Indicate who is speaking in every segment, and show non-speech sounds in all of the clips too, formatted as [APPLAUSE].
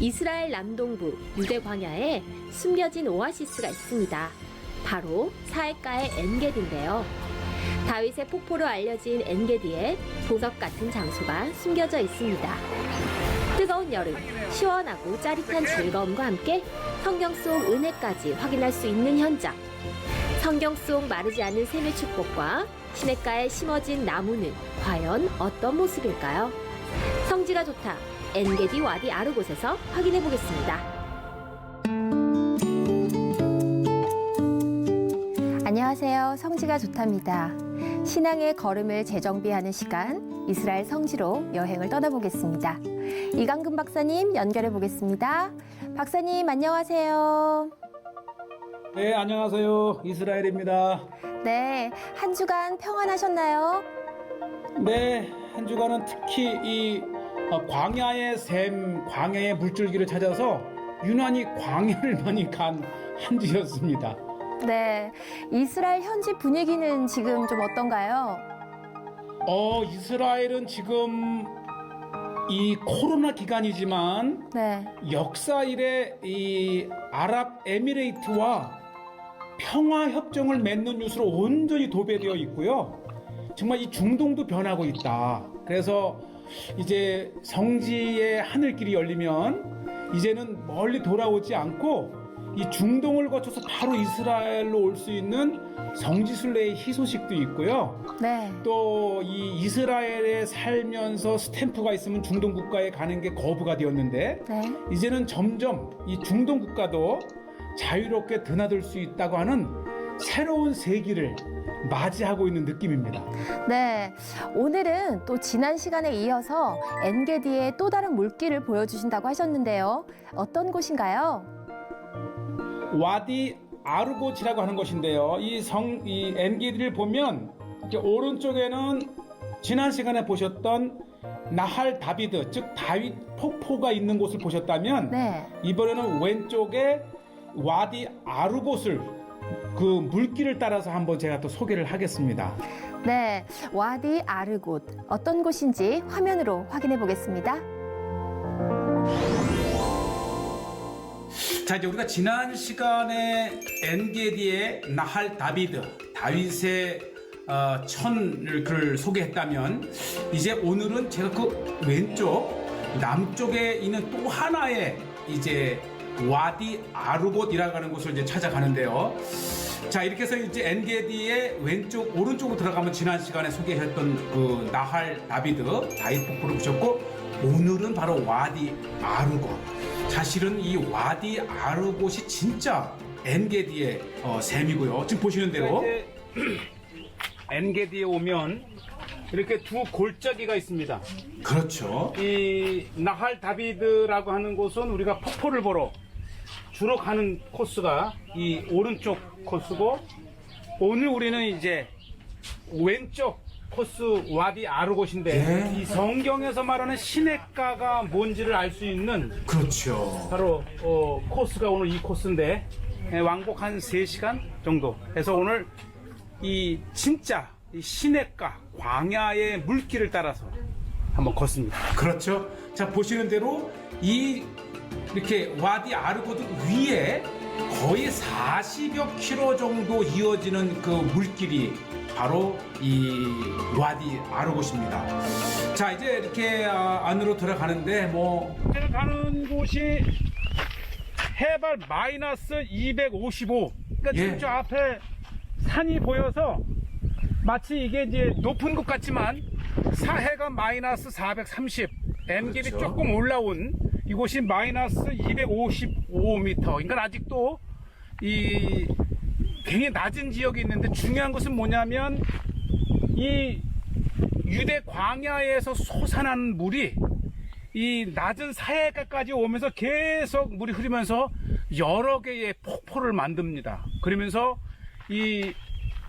Speaker 1: 이스라엘 남동부 유대 광야에 숨겨진 오아시스가 있습니다. 바로 사해가의 엔게디인데요. 다윗의 폭포로 알려진 엔게디에 보석 같은 장소가 숨겨져 있습니다. 뜨거운 여름, 시원하고 짜릿한 즐거움과 함께 성경 속 은혜까지 확인할 수 있는 현장. 성경 속 마르지 않은 샘의 축복과 시냇가에 심어진 나무는 과연 어떤 모습일까요? 성지가 좋다. 엔게디 와디 아르 곳에서 확인해 보겠습니다. 안녕하세요. 성지가 좋답니다. 신앙의 걸음을 재정비하는 시간, 이스라엘 성지로 여행을 떠나보겠습니다. 이강근 박사님 연결해 보겠습니다. 박사님 안녕하세요.
Speaker 2: 네, 안녕하세요. 이스라엘입니다.
Speaker 1: 네, 한 주간 평안하셨나요?
Speaker 2: 네, 한 주간은 특히 이 어, 광야의 샘, 광야의 물줄기를 찾아서 유난히 광야를 [LAUGHS] 많이 간한 주였습니다.
Speaker 1: 네, 이스라엘 현지 분위기는 지금 좀 어떤가요?
Speaker 2: 어, 이스라엘은 지금 이 코로나 기간이지만
Speaker 1: 네,
Speaker 2: 역사 이래 이 아랍에미레이트와 평화 협정을 맺는 뉴스로 온전히 도배되어 있고요. 정말 이 중동도 변하고 있다. 그래서 이제 성지의 하늘길이 열리면 이제는 멀리 돌아오지 않고 이 중동을 거쳐서 바로 이스라엘로 올 수 있는 성지순례의 희소식도 있고요.
Speaker 1: 네,
Speaker 2: 또 이 이스라엘에 살면서 스탬프가 있으면 중동 국가에 가는 게 거부가 되었는데
Speaker 1: 네.
Speaker 2: 이제는 점점 이 중동 국가도 자유롭게 드나들 수 있다고 하는 새로운 세기를 맞이하고 있는 느낌입니다.
Speaker 1: 네, 오늘은 또 지난 시간에 이어서 엔게디의 또 다른 물길을 보여주신다고 하셨는데요. 어떤 곳인가요?
Speaker 2: 와디 아르고치라고 하는 것인데요. 이 성, 이 엔기디를 보면 오른쪽에는 지난 시간에 보셨던 나할 다비드, 즉 다윗 폭포가 있는 곳을 보셨다면
Speaker 1: 네,
Speaker 2: 이번에는 왼쪽에 와디 아르곳을 그 물길을 따라서 한번 제가 또 소개를 하겠습니다.
Speaker 1: 네, 와디 아르곳 어떤 곳인지 화면으로 확인해 보겠습니다.
Speaker 2: 자 이제 우리가 지난 시간에 엔게디의 나할 다비드 다윗의 어, 천을 글 소개했다면 이제 오늘은 제가 그 왼쪽 남쪽에 있는 또 하나의 이제 와디 아르곳이라고 하는 곳을 이제 찾아가는데요. 자 이렇게 해서 이제 엔게디의 왼쪽 오른쪽으로 들어가면 지난 시간에 소개했던 그 나할 다비드 다윗 폭포를 보셨고 오늘은 바로 와디 아르곳. 사실은 이 와디 아르곳이 진짜 엔게디의 어, 셈이고요. 지금 보시는 대로 [CLEARS THROAT] 엔게디에 오면 이렇게 두 골짜기가 있습니다. 그렇죠. 이 나할 다비드라고 하는 곳은 우리가 폭포를 보러 주로 가는 코스가 이 오른쪽 코스고 오늘 우리는 이제 왼쪽 코스 와디 아르곳인데 이 성경에서 말하는 시냇가가 뭔지를 알 수 있는
Speaker 3: 그렇죠.
Speaker 2: 바로 어, 코스가 오늘 이 코스인데 예, 왕복 한 3시간 정도 해서 오늘 이 진짜 이 시냇가 광야의 물길을 따라서 한번 걷습니다. 그렇죠. 자 보시는 대로 이 이렇게 와디 아르고드 위에 거의 40여 킬로 정도 이어지는 그 물길이 바로 이 와디 아르곳입니다. 자 이제 이렇게 아, 안으로 들어가는데 뭐 가는 곳이 해발 마이너스 255. 그러니까
Speaker 3: 예.
Speaker 2: 지금 저 앞에 산이 보여서 마치 이게 이제 높은 곳 같지만 사해가 마이너스 430, M길이
Speaker 3: 그렇죠.
Speaker 2: 조금 올라온 이곳이 마이너스 255m. 그러니까 아직도 이 굉장히 낮은 지역이 있는데 중요한 것은 뭐냐면 이 유대 광야에서 솟아난 물이 이 낮은 사해가까지 오면서 계속 물이 흐르면서 여러 개의 폭포를 만듭니다. 그러면서 이,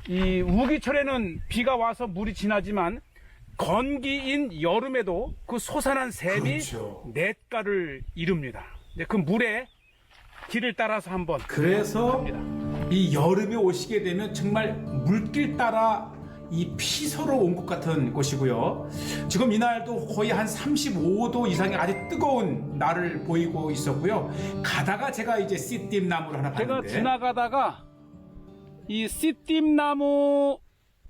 Speaker 2: 이 우기철에는 비가 와서 물이 지나지만 건기인 여름에도 그 솟아난 샘이
Speaker 3: 그렇죠.
Speaker 2: 냇가를 이룹니다. 이제 그 물에 길을 따라서 한번
Speaker 3: 그래서. 이 여름에 오시게 되면 정말 물길 따라 이 피서로 온 것 같은 곳이고요. 지금 이날도 거의 한 35도 이상의 아주 뜨거운 날을 보이고 있었고요. 가다가 제가 이제 씨띠 나무를 하나
Speaker 2: 제가
Speaker 3: 봤는데
Speaker 2: 지나가다가 이 씨띠나무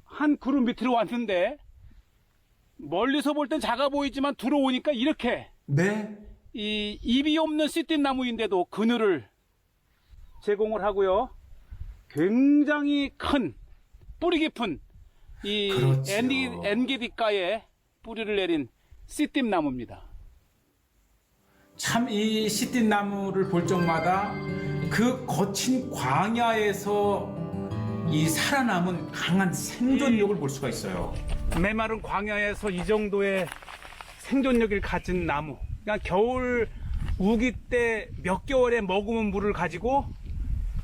Speaker 2: 한 그룹 밑으로 왔는데 멀리서 볼 땐 작아 보이지만 들어오니까 이렇게
Speaker 3: 네.
Speaker 2: 이 입이 없는 씨띠 나무인데도 그늘을 제공을 하고요. 굉장히 큰 뿌리 깊은 이
Speaker 3: 그렇죠.
Speaker 2: 엔기, 엔게디가에 뿌리를 내린 씨띠 나무입니다.
Speaker 3: 참 이 씨띠 나무를 볼 적마다 그 거친 광야에서 이 살아남은 강한 생존력을 볼 수가 있어요.
Speaker 2: 메마른 광야에서 이 정도의 생존력을 가진 나무. 그냥 겨울 우기 때 몇 개월에 머금은 물을 가지고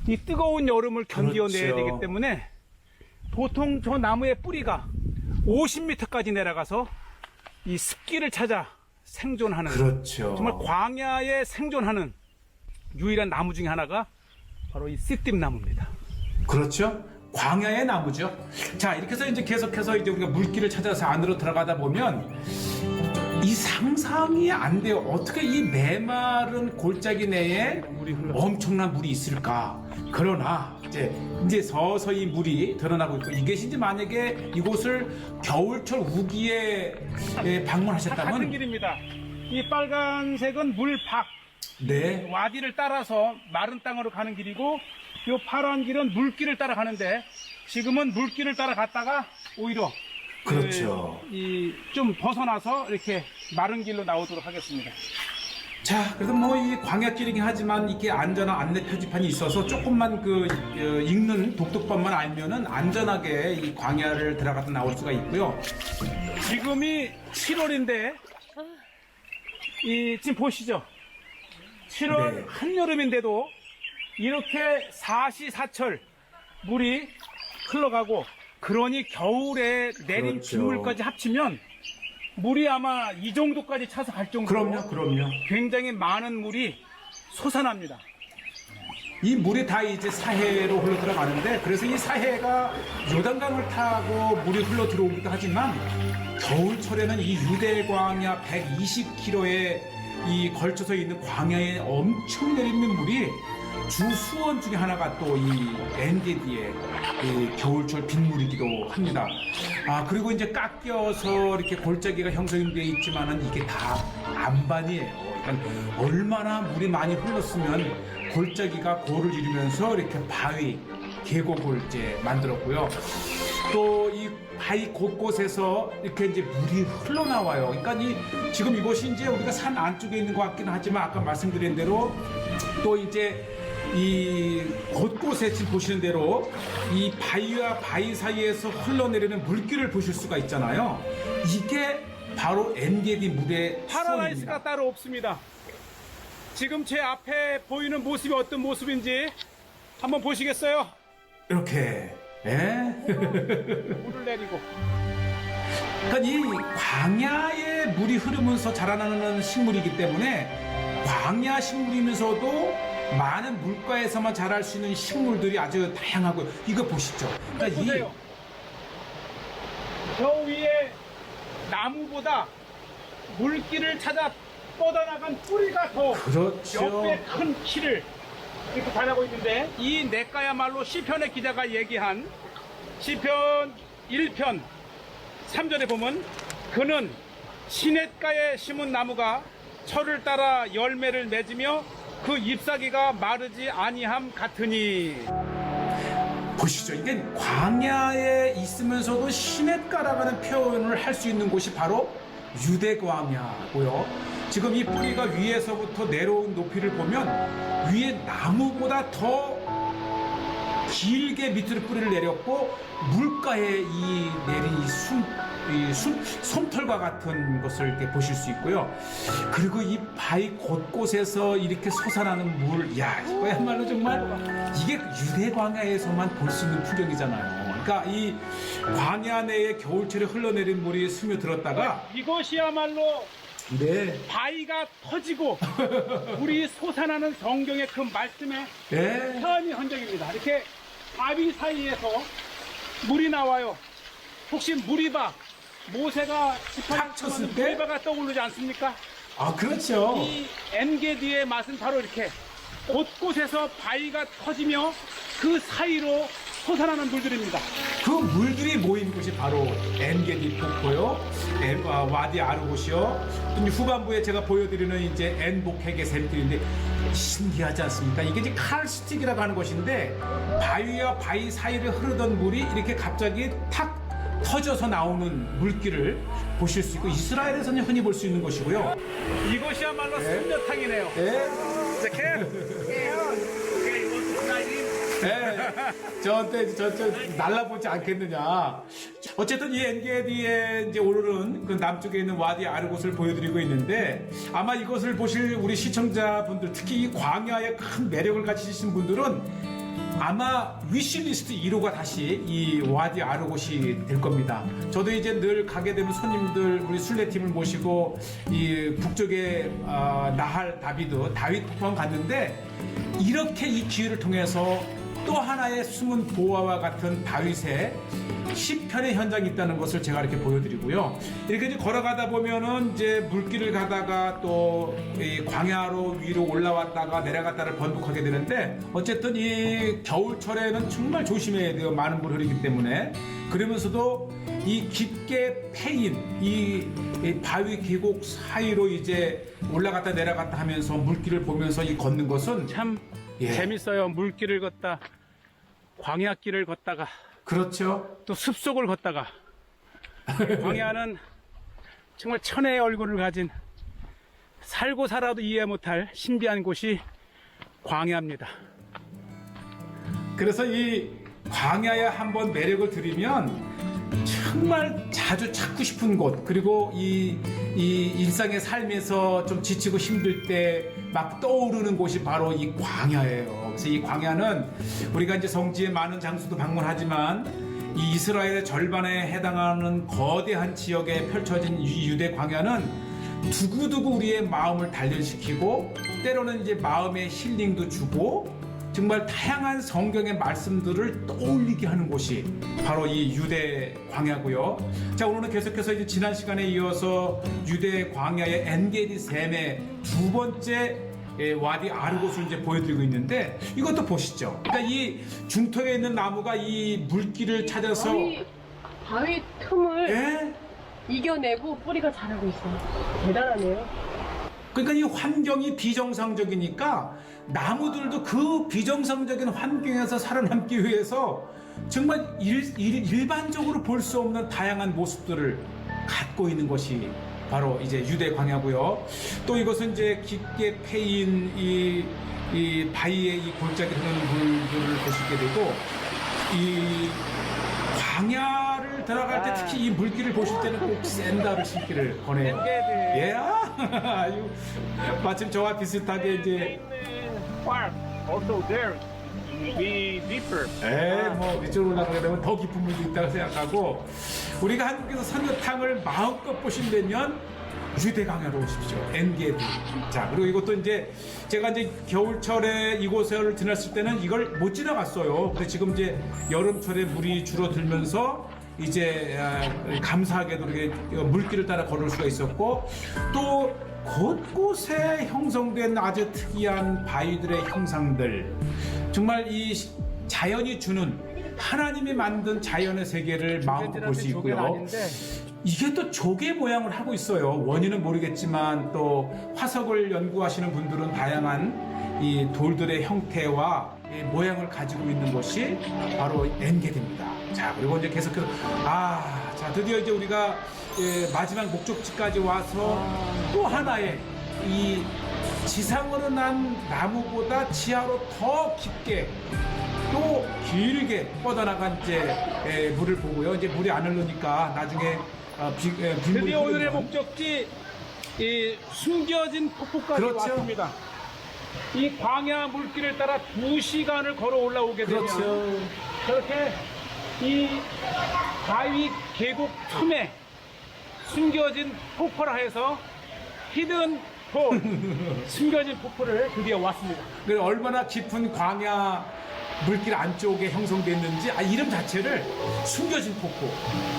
Speaker 2: 이 뜨거운 여름을 견디어내야
Speaker 3: 그렇죠.
Speaker 2: 되기 때문에 보통 저 나무의 뿌리가 50m까지 내려가서 이 습기를 찾아 생존하는
Speaker 3: 그렇죠.
Speaker 2: 정말 광야에 생존하는 유일한 나무 중에 하나가 바로 이 씨띠 나무입니다.
Speaker 3: 그렇죠. 광야의 나무죠. 자, 이렇게 해서 이제 계속해서 이제 우리가 물길을 찾아서 안으로 들어가다 보면 이 상상이 안 돼요. 어떻게 이 메마른 골짜기 내에. 엄청난 물이 있을까? 그러나 이제 이제 서서히 물이 드러나고 있고 이게 이제 만약에 이곳을 겨울철 우기에 예,
Speaker 2: 같은
Speaker 3: 방문하셨다면
Speaker 2: 길입니다. 이 빨간색은 물박
Speaker 3: 네
Speaker 2: 와디를 따라서 마른 땅으로 가는 길이고 이 파란 길은 물길을 따라 가는데 지금은 물길을 따라 갔다가 오히려
Speaker 3: 그렇죠.
Speaker 2: 이 좀 벗어나서 이렇게 마른 길로 나오도록 하겠습니다.
Speaker 3: 자, 그래서 뭐 이 광야길이긴 하지만 이게 안전한 안내 표지판이 있어서 조금만 그 어, 읽는 독독법만 알면은 안전하게 이 광야를 들어갔다 나올 수가 있고요.
Speaker 2: 지금이 7월인데 이 지금 보시죠. 7월
Speaker 3: 네.
Speaker 2: 한여름인데도 이렇게 사시사철 물이 흘러가고 그러니 겨울에 내린
Speaker 3: 그렇죠.
Speaker 2: 빗물까지 합치면 물이 아마 이 정도까지 차서 갈 정도로
Speaker 3: 그럼요, 그럼요.
Speaker 2: 굉장히 많은 물이 솟아납니다.
Speaker 3: 이 물이 다 이제 사해로 흘러 들어가는데 그래서 이 사해가 요단강을 타고 물이 흘러 들어오기도 하지만 겨울철에는 이 유대 광야 120km에 이 걸쳐서 있는 광야에 엄청 내리는 물이 주 수원 중에 하나가 또 이 엔게디의 이 겨울철 빗물이기도 합니다. 아 그리고 이제 깎여서 이렇게 골짜기가 형성되어 있지만은 이게 다 안반이에요. 그러니까 얼마나 물이 많이 흘렀으면 골짜기가 고를 이루면서 이렇게 바위, 계곡을 이제 만들었고요. 또 이 바위 곳곳에서 이렇게 이제 물이 흘러나와요. 그러니까 이 지금 이곳이 이제 우리가 산 안쪽에 있는 것 같기는 하지만 아까 말씀드린 대로 또 이제 이 곳곳에 지금 보시는 대로 이 바위와 바위 사이에서 흘러내리는 물길을 보실 수가 있잖아요. 이게 바로 엔게디 물의
Speaker 2: 파라다이스가
Speaker 3: 수원입니다.
Speaker 2: 따로 없습니다. 지금 제 앞에 보이는 모습이 어떤 모습인지 한번 보시겠어요?
Speaker 3: 이렇게 예?
Speaker 2: 물을 내리고
Speaker 3: 그러니까 이 광야에 물이 흐르면서 자라나는 식물이기 때문에 광야 식물이면서도 많은 물가에서만 자랄 수 있는 식물들이 아주 다양하고 이거 보시죠. 그러니까 이
Speaker 2: 보세요. 저 위에 나무보다 물길을 찾아 뻗어나간 뿌리가 더
Speaker 3: 그렇죠.
Speaker 2: 옆에 큰 키를 이렇게 달하고 있는데 이 내가야말로 시편의 기자가 얘기한 시편 1편 3절에 보면 그는 시냇가에 심은 나무가 철을 따라 열매를 맺으며 그 잎사귀가 마르지 아니함 같으니
Speaker 3: 보시죠. 이게 광야에 있으면서도 시냇가라는 표현을 할 수 있는 곳이 바로 유대 광야고요. 지금 이 뿌리가 위에서부터 내려온 높이를 보면 위에 나무보다 더 길게 밑으로 뿌리를 내렸고 물가에 이 내린 이 숨, 이 숨, 솜털과 같은 것을 이렇게 보실 수 있고요. 그리고 이 바위 곳곳에서 이렇게 솟아나는 물, 야 이거야말로 정말 이게 유대 광야에서만 볼 수 있는 풍경이잖아요. 그러니까 이 광야 내에 겨울철에 흘러내린 물이 스며들었다가
Speaker 2: 이것이야말로
Speaker 3: 네,
Speaker 2: 바위가 터지고 [LAUGHS] 물이 솟아나는 성경의 그 말씀의
Speaker 3: 네,
Speaker 2: 표현이 흔적입니다. 이렇게 바위 사이에서 물이 나와요. 혹시 무리바 모세가
Speaker 3: 탁 쳤을 때?
Speaker 2: 무리바가 떠오르지 않습니까?
Speaker 3: 아 그렇죠.
Speaker 2: 이 엔게디의 맛은 바로 이렇게 곳곳에서 바위가 터지며 그 사이로 솟아나는 물들입니다.
Speaker 3: 그 물들이 모인 곳이 바로 엔게디 폭포요, 엔- 아, 와디 아르고시요. 또 후반부에 제가 보여드리는 이제 엔복핵의 샘들인데 신기하지 않습니까? 이게 이제 칼스틱이라고 하는 것인데 바위와 바위 사이를 흐르던 물이 이렇게 갑자기 탁 터져서 나오는 물길을 보실 수 있고 이스라엘에서는 흔히 볼 수 있는 것이고요.
Speaker 2: 이것이야말로 승려탕이네요.
Speaker 3: 네.
Speaker 2: 이렇게
Speaker 3: 네. 저한테 저, 저 날라보지 않겠느냐. 어쨌든 이 엔게디에 이제 오르는 그 남쪽에 있는 와디 아르곳을 보여드리고 있는데 아마 이것을 보실 우리 시청자분들 특히 이 광야의 큰 매력을 가지신 분들은 아마 위시리스트 1호가 다시 이 와디 아르곳이 될 겁니다. 저도 이제 늘 가게 되면 손님들 우리 순례팀을 모시고 이 북쪽에 아, 나할 다비드 다윗 폭포 갔는데 이렇게 이 기회를 통해서 또 하나의 숨은 보화와 같은 다윗의 시편의 현장이 있다는 것을 제가 이렇게 보여드리고요. 이렇게 이제 걸어가다 보면은 이제 물길을 가다가 또이 광야로 위로 올라왔다가 내려갔다를 번복하게 되는데 어쨌든 이 겨울철에는 정말 조심해야 돼요. 많은 물 흐르기 때문에. 그러면서도 이 깊게 패인 이, 이 바위 계곡 사이로 이제 올라갔다 내려갔다 하면서 물길을 보면서 이 걷는 것은
Speaker 2: 참
Speaker 3: 예.
Speaker 2: 재밌어요. 물길을 걷다, 광야길을 걷다가
Speaker 3: 그렇죠.
Speaker 2: 또 숲속을 걷다가 [LAUGHS] 광야는 정말 천혜의 얼굴을 가진 살고 살아도 이해 못할 신비한 곳이 광야입니다.
Speaker 3: 그래서 이 광야에 한번 매력을 들이면 정말 자주 찾고 싶은 곳 그리고 이, 이 일상의 삶에서 좀 지치고 힘들 때 막 떠오르는 곳이 바로 이 광야예요. 그래서 이 광야는 우리가 이제 성지의 많은 장소도 방문하지만 이 이스라엘의 절반에 해당하는 거대한 지역에 펼쳐진 이 유대 광야는 두고두고 우리의 마음을 단련시키고 때로는 이제 마음의 힐링도 주고 정말 다양한 성경의 말씀들을 떠올리게 하는 곳이 바로 이 유대 광야고요. 자 오늘은 계속해서 이제 지난 시간에 이어서 유대 광야의 엔게디 샘의 두 번째 예, 와디 아르곳을 이제 보여드리고 있는데 이것도 보시죠. 그러니까 이 중턱에 있는 나무가 이 물길을 찾아서
Speaker 4: 바위, 바위 틈을
Speaker 3: 예?
Speaker 4: 이겨내고 뿌리가 자라고 있어요. 대단하네요.
Speaker 3: 그러니까 이 환경이 비정상적이니까 나무들도 그 비정상적인 환경에서 살아남기 위해서 정말 일, 일, 반적으로 볼 수 없는 다양한 모습들을 갖고 있는 것이 바로 이제 유대 광야고요. 또 이것은 이제 깊게 패인 이, 이 바위의 이 골짜기 흐르는 물들을 보시게 되고 이 광야를 들어갈 때 특히 이 물길을 보실 때는 꼭 샌다를 신기를 권해요. 예, [LAUGHS] 아유, 마침 저와 비슷하게 이제,
Speaker 2: also there be deeper.
Speaker 3: 에, 뭐 이쪽으로 올라가게 되면 더 깊은 물도 있다고 생각하고, 우리가 한국에서 선녀탕을 마음껏 보신다면 유대강야로 오십시오. 엔게드. 자, 그리고 이것도 이제 제가 이제 겨울철에 이곳을 지났을 때는 이걸 못 지나갔어요. 근데 지금 이제 여름철에 물이 줄어들면서 이제 아, 감사하게도 이렇게 물길을 따라 걸을 수가 있었고 또 곳곳에 형성된 아주 특이한 바위들의 형상들 정말 이 시- 자연이 주는 하나님이 만든 자연의 세계를 마음껏 볼 수 있고요.
Speaker 2: 아닌데
Speaker 3: 이게 또 조개 모양을 하고 있어요. 원인은 모르겠지만 또 화석을 연구하시는 분들은 다양한 이 돌들의 형태와 이 모양을 가지고 있는 것이 바로 엔게드입니다. 자 그리고 이제 계속해서 아, 자 드디어 이제 우리가 예, 마지막 목적지까지 와서 또 하나의 이 지상으로 난 나무보다 지하로 더 깊게 또 길게 뻗어나간 이제 에, 물을 보고요. 이제 물이 안 흐르니까 나중에 어, 비, 에, 빗물이
Speaker 2: 드디어 오늘의
Speaker 3: 흐르면
Speaker 2: 목적지 이 숨겨진 폭포까지
Speaker 3: 그렇죠.
Speaker 2: 왔습니다. 이 광야 물길을 따라 두 시간을 걸어 올라오게 되면
Speaker 3: 그렇죠.
Speaker 2: 저렇게 이 바위 계곡 틈에 숨겨진 폭포라 해서 히든 폴 [LAUGHS] 숨겨진 폭포를 드디어 왔습니다.
Speaker 3: 그 얼마나 깊은 광야 물길 안쪽에 형성됐는지 아, 이름 자체를 숨겨진 폭포.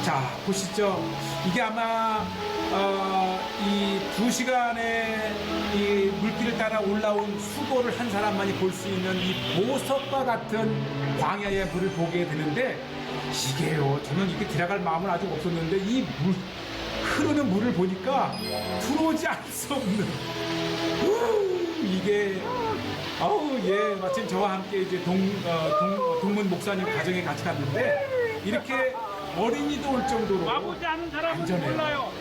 Speaker 3: 자 보시죠. 이게 아마 어, 이두 시간의 이 물길을 따라 올라온 수고를 한 사람만이 볼 수 있는 이 보석과 같은 광야의 물을 보게 되는데 이게요. 저는 이렇게 들어갈 마음은 아직 없었는데 이 물, 흐르는 물을 보니까 들어오지 않을 수 없는 우, 이게 아우 예 마침 저와 함께 이제 동, 어, 동, 어, 동문 목사님 가정에 같이 갔는데 이렇게 어린이도 올 정도로
Speaker 2: 와보지 않은 사람은
Speaker 3: 안전해요.
Speaker 2: 몰라요.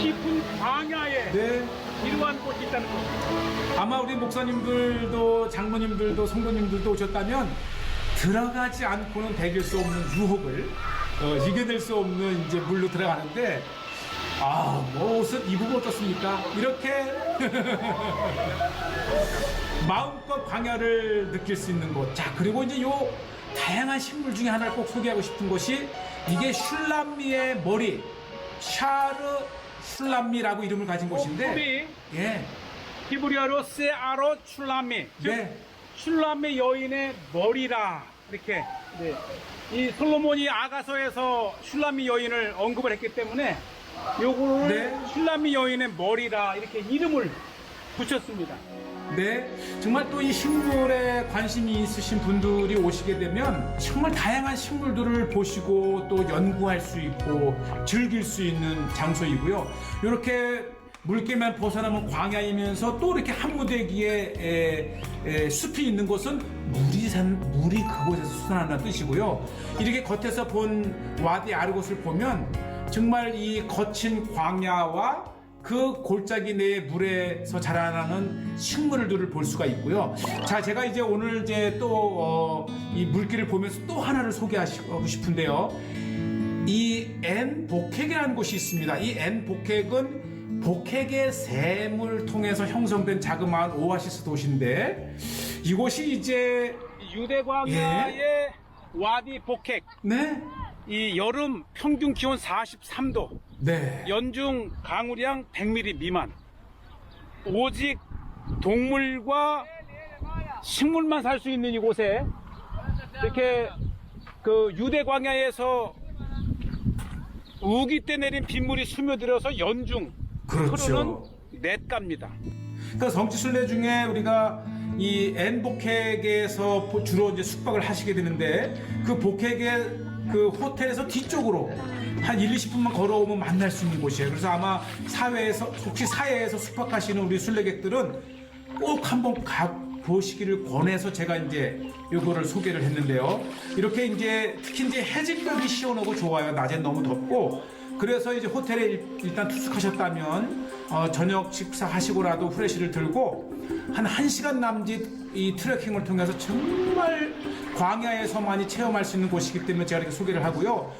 Speaker 2: 깊은 광야에
Speaker 3: 네
Speaker 2: 이러한 곳이 있다는 거.
Speaker 3: 아마 우리 목사님들도 장로님들도 성도님들도 오셨다면 들어가지 않고는 배길 수 없는 유혹을 어, 이겨낼 수 없는 이제 물로 들어가는데 아 뭐 옷을 입으면 어떻습니까? 이렇게 [LAUGHS] 마음껏 광야를 느낄 수 있는 곳. 자 그리고 이제 요 다양한 식물 중에 하나를 꼭 소개하고 싶은 것이 이게 슐람미의 머리 샤르 슐람미라고 이름을 가진 곳인데
Speaker 2: 우리
Speaker 3: 예.
Speaker 2: 히브리어로 세아로 슐라미. 즉
Speaker 3: 네.
Speaker 2: 슐라미 여인의 머리라 이렇게 네. 이 솔로몬이 아가서에서 슐라미 여인을 언급을 했기 때문에 요거를
Speaker 3: 네.
Speaker 2: 슐라미 여인의 머리라 이렇게 이름을 붙였습니다.
Speaker 3: 네, 정말 또 이 식물에 관심이 있으신 분들이 오시게 되면 정말 다양한 식물들을 보시고 또 연구할 수 있고 즐길 수 있는 장소이고요. 이렇게 물길만 벗어나면 광야이면서 또 이렇게 한 무대기에 에, 에, 숲이 있는 곳은 물이 산 물이 그곳에서 솟아난다는 뜻이고요. 이렇게 겉에서 본 와디 아르곳을 보면 정말 이 거친 광야와 그 골짜기 내의 물에서 자라나는 식물들을 볼 수가 있고요. 자, 제가 이제 오늘 이제 또이 물길을 보면서 또 하나를 소개하고 싶은데요. 이 N 복핵이라는 곳이 있습니다. 이 N 복핵은 복핵의 샘을 통해서 형성된 자그마한 오아시스 도시인데 이곳이 이제
Speaker 2: 유대 광야의 와디 복핵
Speaker 3: 네,
Speaker 2: 이 여름 평균 기온 43도
Speaker 3: 네,
Speaker 2: 연중 강우량 100mm 미만 오직 동물과 식물만 살 수 있는 이곳에 이렇게 그 유대 광야에서 우기 때 내린 빗물이 스며들어서 연중
Speaker 3: 그렇죠.
Speaker 2: 흐르는 냇가입니다.
Speaker 3: 그러니까 성지순례 중에 우리가 이 N 복핵에서 주로 이제 숙박을 하시게 되는데 그 복핵의 그 호텔에서 뒤쪽으로 한 1, 20분만 걸어오면 만날 수 있는 곳이에요. 그래서 아마 사회에서 혹시 사회에서 숙박하시는 우리 순례객들은 꼭 한번 가 보시기를 권해서 제가 이제 요거를 소개를 했는데요. 이렇게 이제 특히 이제 해질녘이 시원하고 좋아요. 낮엔 너무 덥고 그래서 이제 호텔에 일- 일단 투숙하셨다면 어, 저녁 식사하시고라도 후레쉬를 들고 한 1시간 남짓 이 트레킹을 통해서 정말 광야에서만이 체험할 수 있는 곳이기 때문에 제가 이렇게 소개를 하고요.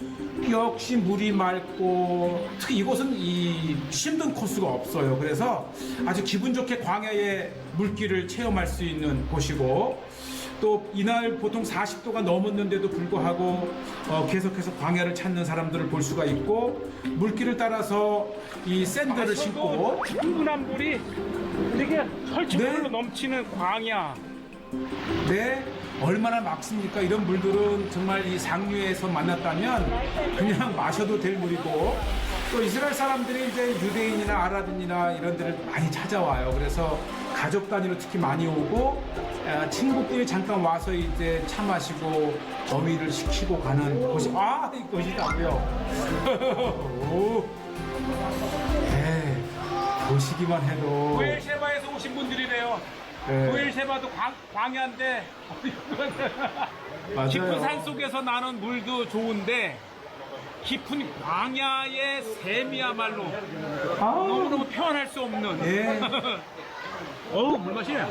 Speaker 3: 역시 물이 맑고 특히 이곳은 이 힘든 코스가 없어요. 그래서 아주 기분 좋게 광야의 물길을 체험할 수 있는 곳이고 또 이날 보통 40도가 넘었는데도 불구하고 어, 계속해서 광야를 찾는 사람들을 볼 수가 있고 물길을 따라서 이 샌들을 신고
Speaker 2: 충분한 물이 되게 철철로
Speaker 3: 네.
Speaker 2: 넘치는 광야.
Speaker 3: 네 얼마나 막습니까 이런 물들은 정말 이 상류에서 만났다면 그냥 마셔도 될 물이고 또 이스라엘 사람들이 이제 유대인이나 아랍인이나 이런 데를 많이 찾아와요 그래서 가족 단위로 특히 많이 오고 아, 친구끼리 잠깐 와서 이제 차 마시고 더위를 식히고 가는 곳이 아 이곳이다고요. 네, [LAUGHS] 보시기만 해도
Speaker 2: 부엘셰바에서 오신 분들이래요.
Speaker 3: 네.
Speaker 2: 부엘셰바도 광, 광야인데
Speaker 3: 맞아요.
Speaker 2: 깊은 산 속에서 나는 물도 좋은데 깊은 광야의 샘이야말로
Speaker 3: 아,
Speaker 2: 너무너무 표현할 수 없는
Speaker 3: 예. [LAUGHS]
Speaker 2: 어우 물맛이에요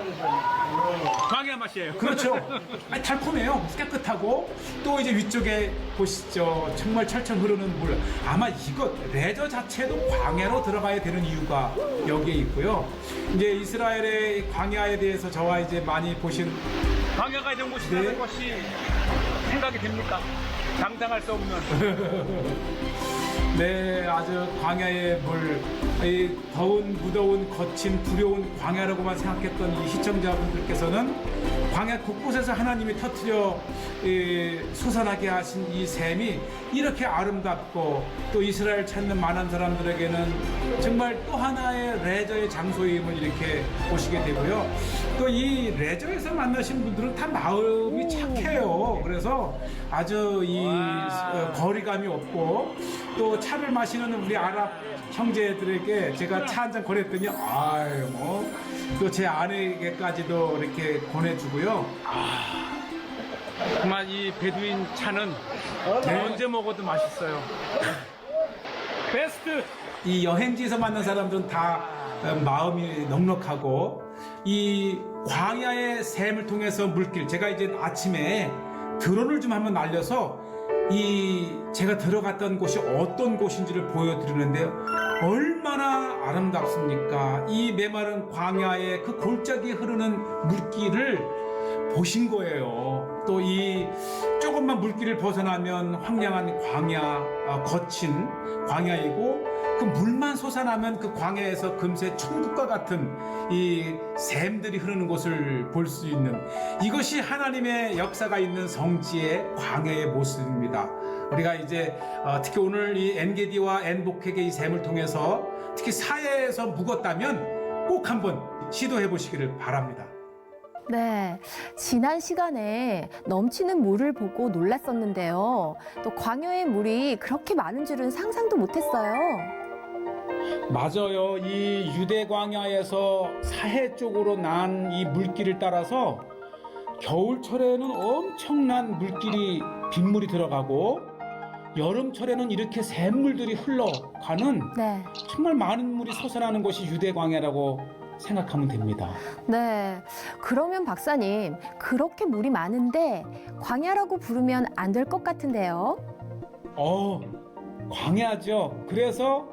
Speaker 2: 광야 맛이에요
Speaker 3: 그렇죠. [LAUGHS] 아니, 달콤해요. 깨끗하고 또 이제 위쪽에 보시죠. 정말 철철 흐르는 물. 아마 이것 레저 자체도 광야로 들어가야 되는 이유가 여기에 있고요. 이제 이스라엘의 이 광야에 대해서 저와 이제 많이 보신
Speaker 2: 광야가 이런 곳이라는
Speaker 3: 네.
Speaker 2: 것이 생각이 됩니까? 상상할 수 없는 [LAUGHS]
Speaker 3: 네 아주 광야의 물
Speaker 2: 이 더운 무더운 거친 두려운 광야라고만 생각했던 이 시청자분들께서는 광야 곳곳에서 하나님이 터뜨려 이 솟아나게 하신 이 샘이 이렇게 아름답고 또 이스라엘 찾는 많은 사람들에게는 정말 또 하나의 레저의 장소임을 이렇게 보시게 되고요. 또 이 레저에서 만나신 분들은 다 마음이 착해요. 그래서 아주 이 어, 거리감이 없고 또 차를 마시는 우리 아랍 형제들에게 제가 차 한 잔 권했더니 아유 뭐또 제 아내에게까지도 이렇게 권해주고요.
Speaker 3: 정말 이 베두인 차는 언제 먹어도 맛있어요. [LAUGHS] 베스트.
Speaker 2: 이 여행지에서 만난 사람들은 다 어, 마음이 넉넉하고 이 광야의 샘을 통해서 물길 제가 이제 아침에 드론을 좀 한번 날려서 이 제가 들어갔던 곳이 어떤 곳인지를 보여드리는데요. 얼마나 아름답습니까? 이 메마른 광야의 그 골짜기에 흐르는 물길을 보신 거예요. 또 이 조금만 물길을 벗어나면 황량한 광야, 어, 거친 광야이고 그 물만 솟아나면 그 광야에서 금세 천국과 같은 이 샘들이 흐르는 곳을 볼 수 있는 이것이 하나님의 역사가 있는 성지의 광야의 모습입니다. 우리가 이제 어, 특히 오늘 이 엔게디와 엔복핵의 이 샘을 통해서 특히 사해에서 묵었다면 꼭 한번 시도해 보시기를 바랍니다.
Speaker 1: 네, 지난 시간에 넘치는 물을 보고 놀랐었는데요. 또 광야의 물이 그렇게 많은 줄은 상상도 못했어요.
Speaker 2: 맞아요. 이 유대 광야에서 사해 쪽으로 난 이 물길을 따라서 겨울철에는 엄청난 물길이 빗물이 들어가고 여름철에는 이렇게 샘물들이 흘러가는
Speaker 1: 네,
Speaker 2: 정말 많은 물이 솟아나는 곳이 유대 광야라고 생각하면 됩니다.
Speaker 1: 네. 그러면 박사님, 그렇게 물이 많은데 광야라고 부르면 안 될 것 같은데요.
Speaker 2: 어, 광야죠. 그래서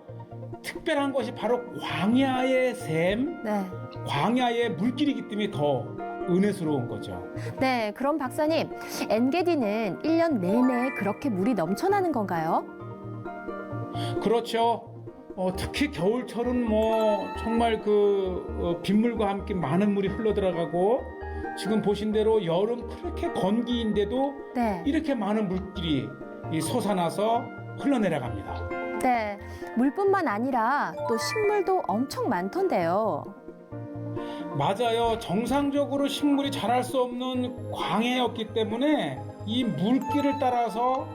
Speaker 2: 특별한 것이 바로 광야의 샘,
Speaker 1: 네.
Speaker 2: 광야의 물길이기 때문에 더 은혜스러운 거죠.
Speaker 1: 네, 그럼 박사님, 엔게디는 1년 내내 그렇게 물이 넘쳐나는 건가요?
Speaker 2: 그렇죠. 어, 특히 겨울철은 뭐 정말 그 어, 빗물과 함께 많은 물이 흘러 들어가고 지금 보신 대로 여름 그렇게 건기인데도
Speaker 1: 네.
Speaker 2: 이렇게 많은 물길이 이 솟아나서 흘러내려갑니다.
Speaker 1: 네. 물뿐만 아니라 또 식물도 엄청 많던데요.
Speaker 2: 맞아요. 정상적으로 식물이 자랄 수 없는 광해였기 때문에 이 물길을 따라서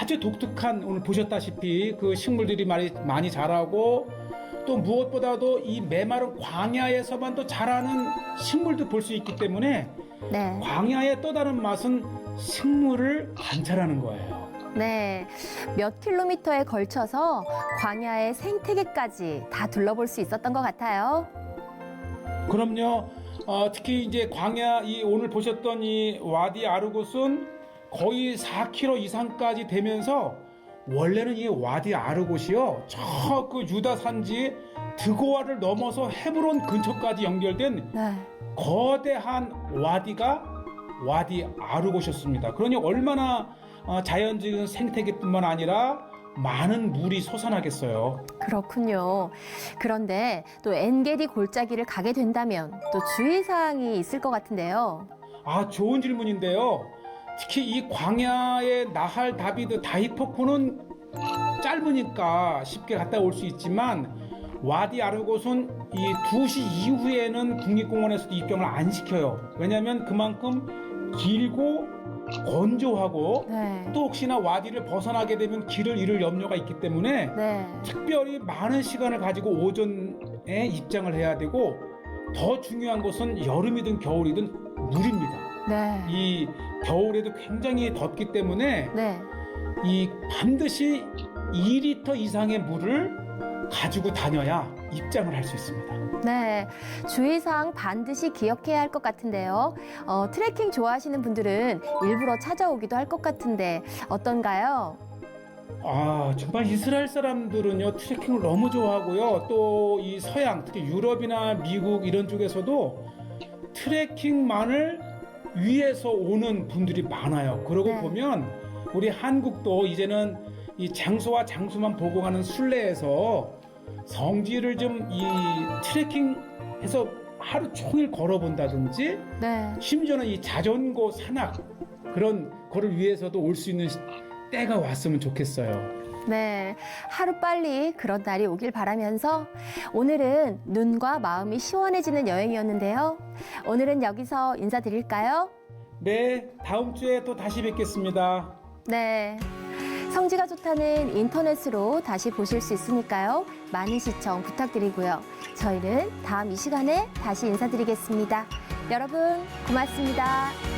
Speaker 2: 아주 독특한 오늘 보셨다시피 그 식물들이 많이, 많이 자라고 또 무엇보다도 이 메마른 광야에서만 또 자라는 식물도 볼 수 있기 때문에
Speaker 1: 네.
Speaker 2: 광야의 또 다른 맛은 식물을 관찰하는 거예요.
Speaker 1: 네. 몇 킬로미터에 걸쳐서 광야의 생태계까지 다 둘러볼 수 있었던 것 같아요.
Speaker 2: 그럼요. 어, 특히 이제 광야 이 오늘 보셨던 이 와디 아르곳은 거의 4km 이상까지 되면서 원래는 이 와디 아르곳이요. 저 그 유다 산지 드고아를 넘어서 헤브론 근처까지 연결된
Speaker 1: 네.
Speaker 2: 거대한 와디가 와디 아르곳이었습니다. 그러니 얼마나 어, 자연적인 생태계뿐만 아니라 많은 물이 솟아나겠어요.
Speaker 1: 그렇군요. 그런데 또 엔게디 골짜기를 가게 된다면 또 주의사항이 있을 것 같은데요.
Speaker 2: 아, 좋은 질문인데요. 특히 이 광야의 나할 다비드 다이포코는 짧으니까 쉽게 갔다 올 수 있지만 와디 아르곳은 이 2시 이후에는 국립공원에서도 입경을 안 시켜요. 왜냐하면 그만큼 길고 건조하고
Speaker 1: 네.
Speaker 2: 또 혹시나 와디를 벗어나게 되면 길을 잃을 염려가 있기 때문에
Speaker 1: 네.
Speaker 2: 특별히 많은 시간을 가지고 오전에 입장을 해야 되고 더 중요한 것은 여름이든 겨울이든 물입니다.
Speaker 1: 네.
Speaker 2: 이 겨울에도 굉장히 덥기 때문에
Speaker 1: 네.
Speaker 2: 이 반드시 2리터 이상의 물을 가지고 다녀야 입장을 할 수 있습니다.
Speaker 1: 네. 주의사항 반드시 기억해야 할 것 같은데요. 어, 트레킹 좋아하시는 분들은 일부러 찾아오기도 할 것 같은데 어떤가요?
Speaker 2: 아 정말 이스라엘 사람들은요 트레킹을 너무 좋아하고요 또 이 서양 특히 유럽이나 미국 이런 쪽에서도 트레킹만을 위해서 오는 분들이 많아요 그러고
Speaker 1: 네.
Speaker 2: 보면 우리 한국도 이제는 이 장소와 장소만 보고 가는 순례에서 성지를 좀 이 트레킹해서 하루 종일 걸어본다든지
Speaker 1: 네.
Speaker 2: 심지어는 이 자전거 산악 그런 거를 위해서도 올 수 있는 시- 때가 왔으면 좋겠어요.
Speaker 1: 네, 하루 빨리 그런 날이 오길 바라면서 오늘은 눈과 마음이 시원해지는 여행이었는데요. 오늘은 여기서 인사드릴까요?
Speaker 2: 네, 다음 주에 또 다시 뵙겠습니다.
Speaker 1: 네. 성지가 좋다는 인터넷으로 다시 보실 수 있으니까요. 많은 시청 부탁드리고요. 저희는 다음 이 시간에 다시 인사드리겠습니다. 여러분, 고맙습니다.